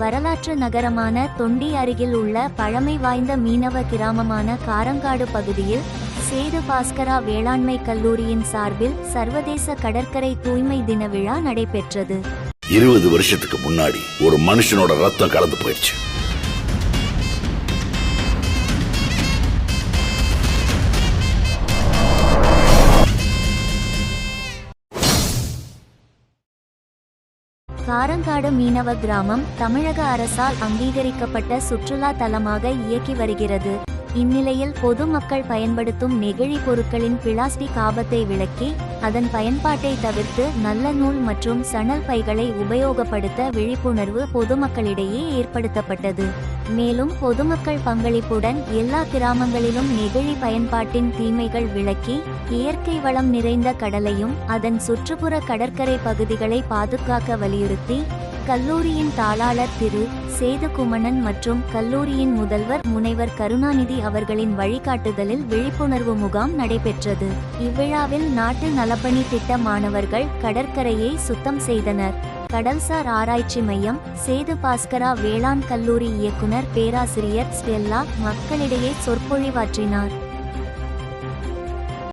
வரலாற்று நகரமான தொண்டி அருகில் உள்ள பழமை வாய்ந்த மீனவ கிராமமான காரங்காடு பகுதியில் சேது பாஸ்கரா வேளாண்மை கல்லூரியின் சார்பில் சர்வதேச கடற்கரை தூய்மை தின விழா நடைபெற்றது. இருபது வருஷத்துக்கு முன்னாடி ஒரு மனுஷனோட ரத்தம் கலந்து போயிடுச்சு காரங்காடு மீனவ கிராமம் தமிழக அரசால் அங்கீகரிக்கப்பட்ட சுற்றுலா தலமாக இயக்கி வருகிறது. இந்நிலையில் பொதுமக்கள் பயன்படுத்தும் நெகிழி பொருட்களின் பிளாஸ்டிக் ஆபத்தை விளக்கி அதன் பயன்பாட்டை தவிர்த்து நல்ல நூல் மற்றும் சணல் பைகளை உபயோகப்படுத்த விழிப்புணர்வு பொதுமக்களிடையே ஏற்படுத்தப்பட்டது. மேலும் பொதுமக்கள் பங்களிப்புடன் எல்லா கிராமங்களிலும் நெகிழி பயன்பாட்டின் தீமைகள் விளக்கி இயற்கை வளம் நிறைந்த கடலையும் அதன் சுற்றுப்புற கடற்கரை பகுதிகளை பாதுகாக்க வலியுறுத்தி கல்லூரியின் தாளாளர் திரு. சேதுகுமணன் மற்றும் கல்லூரியின் முதல்வர் முனைவர் கருணாநிதி அவர்களின் வழிகாட்டுதலில் விழிப்புணர்வு முகாம் நடைபெற்றது. இவ்விழாவில் நாட்டு நலப்பணி திட்ட மாணவர்கள் கடற்கரையை சுத்தம் செய்தனர். கடல்சார் ஆராய்ச்சி மையம் சேது பாஸ்கரா வேளாண் கல்லூரி இயக்குனர் பேராசிரியர் ஸ்டெல்லா மக்களிடையே சொற்பொழிவாற்றினார்.